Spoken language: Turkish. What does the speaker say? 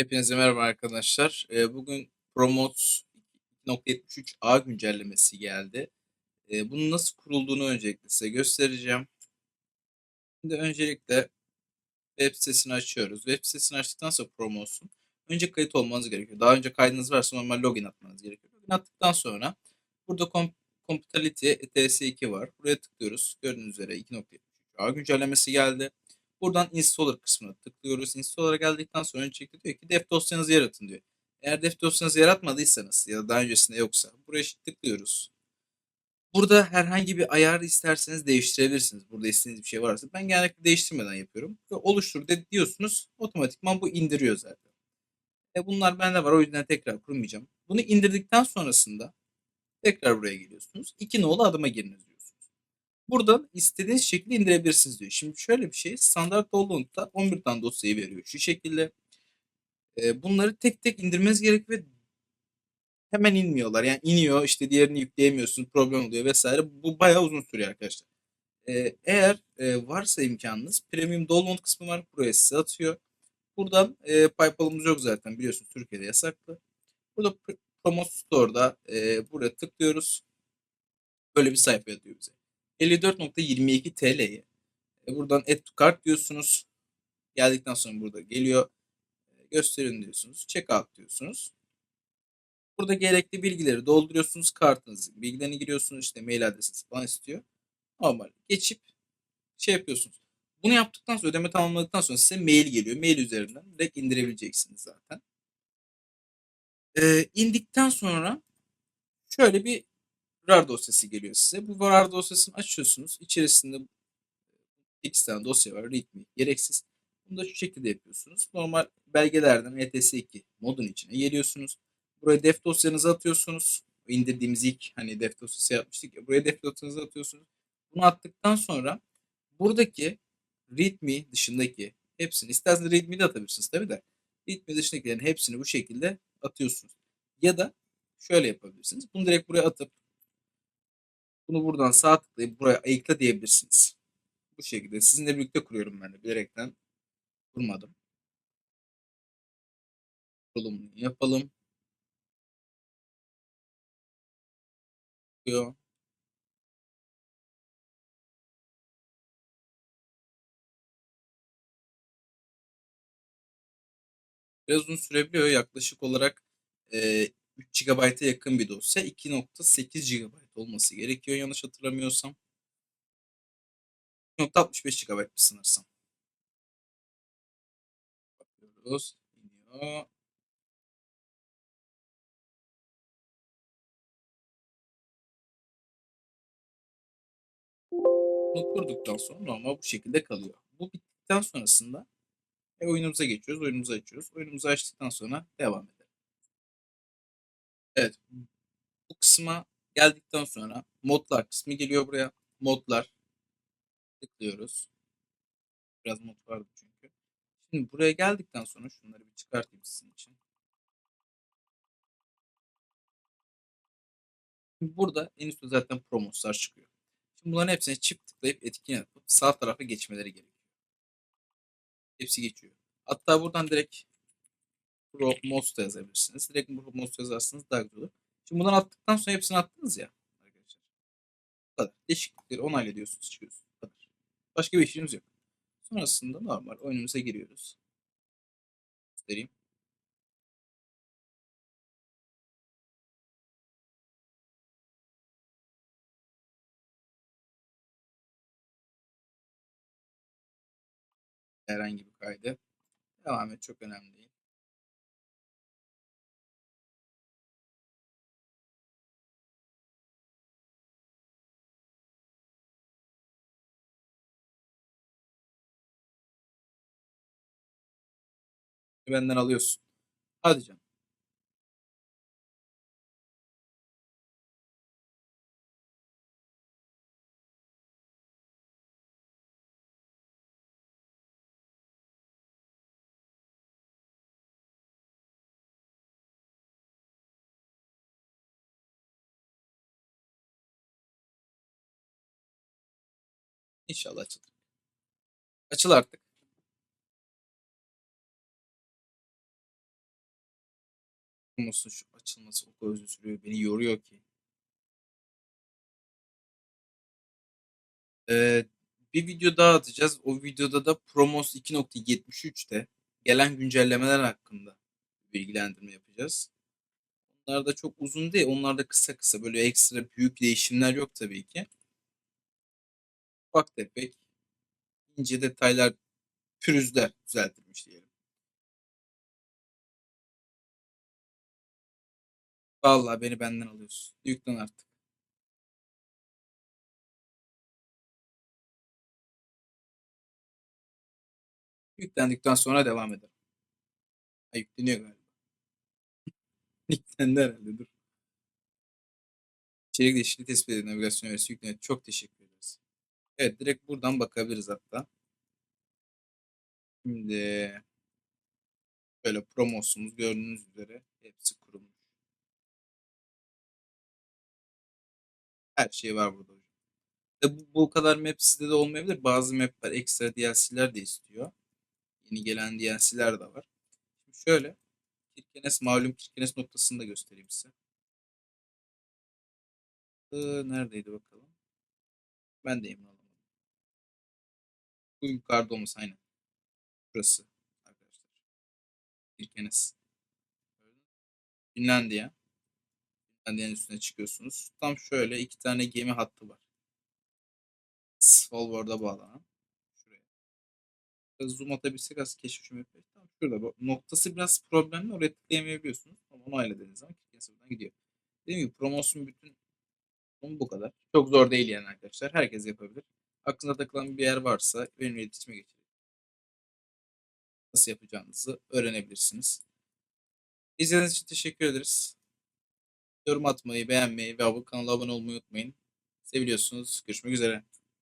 Hepinize merhaba arkadaşlar. Eee, bugün Promote 2.73a güncellemesi geldi. Eee, bunun nasıl kurulduğunu öncelikle size göstereceğim. Şimdi öncelikle web sitesini açıyoruz. Web sitesini açtıktan sonra Promotes'un önce kayıt olmanız gerekiyor. Daha önce kaydınız varsa normal login atmanız gerekiyor. Login attıktan sonra burada Com Compatibility ETS2 var. Buraya tıklıyoruz. Gördüğünüz üzere 2.73a güncellemesi geldi. Buradan installer kısmına tıklıyoruz. Installer'a geldikten sonra öncelikle diyor ki def dosyanızı yaratın diyor. Eğer def dosyanızı yaratmadıysanız ya da daha öncesinde yoksa buraya tıklıyoruz. Burada herhangi bir ayar isterseniz değiştirebilirsiniz. Burada istediğiniz bir şey varsa. Ben genellikle değiştirmeden yapıyorum. Ve oluştur de diyorsunuz. Otomatikman bu indiriyor zaten. E bunlar bende var o yüzden tekrar kurmayacağım. Bunu indirdikten sonrasında tekrar buraya geliyorsunuz. İki nolu adıma giriniz. Buradan istediğiniz şekilde indirebilirsiniz diyor. Şimdi şöyle bir şey. Standart download'da 11 tane dosyayı veriyor. Şu şekilde. E, bunları tek tek indirmeniz gerekiyor ve hemen inmiyorlar. Yani iniyor işte diğerini yükleyemiyorsun problem oluyor vesaire. Bu bayağı uzun sürüyor arkadaşlar. Ee, eğer e, varsa imkanınız premium download kısmı var. Buraya size atıyor. Buradan e, PayPal'ımız yok zaten biliyorsunuz Türkiye'de yasaklı. Burada Promote Store'da e, buraya tıklıyoruz. Böyle bir sayfa atıyor bize. 54.22 TL'ye. E, buradan add to cart diyorsunuz. Geldikten sonra burada geliyor. E, gösterin diyorsunuz. Checkout diyorsunuz. Burada gerekli bilgileri dolduruyorsunuz. Kartınızın bilgilerini giriyorsunuz. İşte mail adresinizi falan istiyor. Normal. Geçip şey yapıyorsunuz. Bunu yaptıktan sonra ödeme tamamladıktan sonra size mail geliyor. Mail üzerinden direkt indirebileceksiniz zaten. Ee, indikten sonra şöyle bir RAR dosyası geliyor size. Bu RAR dosyasını açıyorsunuz. İçerisinde x tane dosya var. Readme gereksiz. Bunu da şu şekilde yapıyorsunuz. Normal belgelerden ETS2 modun içine geliyorsunuz. Buraya def dosyanızı atıyorsunuz. İndirdiğimiz ilk hani def dosyası yapmıştık ya. Buraya def dosyanızı atıyorsunuz. Bunu attıktan sonra buradaki readme dışındaki hepsini isterseniz readme de atabilirsiniz tabi de readme dışındakilerin hepsini bu şekilde atıyorsunuz. Ya da şöyle yapabilirsiniz. Bunu direkt buraya atıp bunu buradan sağ tıklayıp buraya ayıkla diyebilirsiniz. Bu şekilde. Sizinle birlikte kuruyorum ben de. Bilerekten kurmadım. Kurulumunu yapalım. Diyor. Biraz uzun sürebiliyor. Yaklaşık olarak e, 3 GB'a yakın bir dosya. 2.8 GB olması gerekiyor yanlış hatırlamıyorsam. 2.65 GB sanırsam. Bakıyoruz. İniyor. Bunu kurduktan sonra normal bu şekilde kalıyor. Bu bittikten sonrasında e, oyunumuza geçiyoruz. Oyunumuzu açıyoruz. Oyunumuzu açtıktan sonra devam edelim. Evet. Bu kısma geldikten sonra modlar kısmı geliyor buraya. Modlar. Tıklıyoruz. Biraz mod vardı çünkü. Şimdi buraya geldikten sonra şunları bir çıkartayım sizin için. Şimdi burada en üstte zaten promoslar çıkıyor. Şimdi bunların hepsine çift tıklayıp etkin yapıp sağ tarafa geçmeleri gerekiyor. Hepsi geçiyor. Hatta buradan direkt Promos da yazabilirsiniz. Direkt Promos yazarsanız daha güzel olur. Şimdi bundan attıktan sonra hepsini attınız ya arkadaşlar. Bu kadar. Değişiklikleri onayla diyorsunuz çıkıyorsunuz. Kadar. Başka bir işimiz yok. Sonrasında normal oyunumuza giriyoruz. Göstereyim. Herhangi bir kaydı. Devam et çok önemli değil. Benden alıyorsun. Hadi canım. İnşallah açılır. Açıl artık. Promos'un şu açılması o kadar uzun sürüyor. Beni yoruyor ki. Eee, bir video daha atacağız. O videoda da Promos 2.73'te gelen güncellemeler hakkında bilgilendirme yapacağız. Onlar da çok uzun değil. Onlar da kısa kısa. Böyle ekstra büyük değişimler yok tabii ki. Ufak tefek ince detaylar, pürüzler düzeltilmiş diyelim. Vallahi beni benden alıyorsun. Yüklen artık. Yüklendikten sonra devam edelim. Ha, yükleniyor galiba. Yüklendi herhalde dur. İçerik değişikliği tespit edin. Navigasyon önerisi yükleniyor. Çok teşekkür ederiz. Evet direkt buradan bakabiliriz hatta. Şimdi böyle promosumuz gördüğünüz üzere hepsi Her şey var burada hocam. E bu, bu kadar map sizde de olmayabilir. Bazı mapler ekstra DLC'ler de istiyor. Yeni gelen DLC'ler de var. Şimdi şöyle Kirkenes malum Kirkenes noktasını da göstereyim size. Ee, neredeydi bakalım? Ben de emin olamadım. Bu yukarıda olması aynen. Burası arkadaşlar. Kirkenes. Finlandiya. Finlandiya'nın üstüne çıkıyorsunuz. Tam şöyle iki tane gemi hattı var. Svalbard'a bağlanan. Şuraya. Biraz zoom atabilsek az keşif yapıyor. Tam şurada. Bu noktası biraz problemli. Oraya tıklayamayabiliyorsunuz. Ama onu ayarladığınız zaman Kirkenes buradan gidiyor. Dediğim gibi promosyon bütün bu kadar. Çok zor değil yani arkadaşlar. Herkes yapabilir. Aklınıza takılan bir yer varsa benimle iletişime geçin. Nasıl yapacağınızı öğrenebilirsiniz. İzlediğiniz için teşekkür ederiz. Yorum atmayı, beğenmeyi ve kanala abone olmayı unutmayın. Seviliyorsunuz. Görüşmek üzere.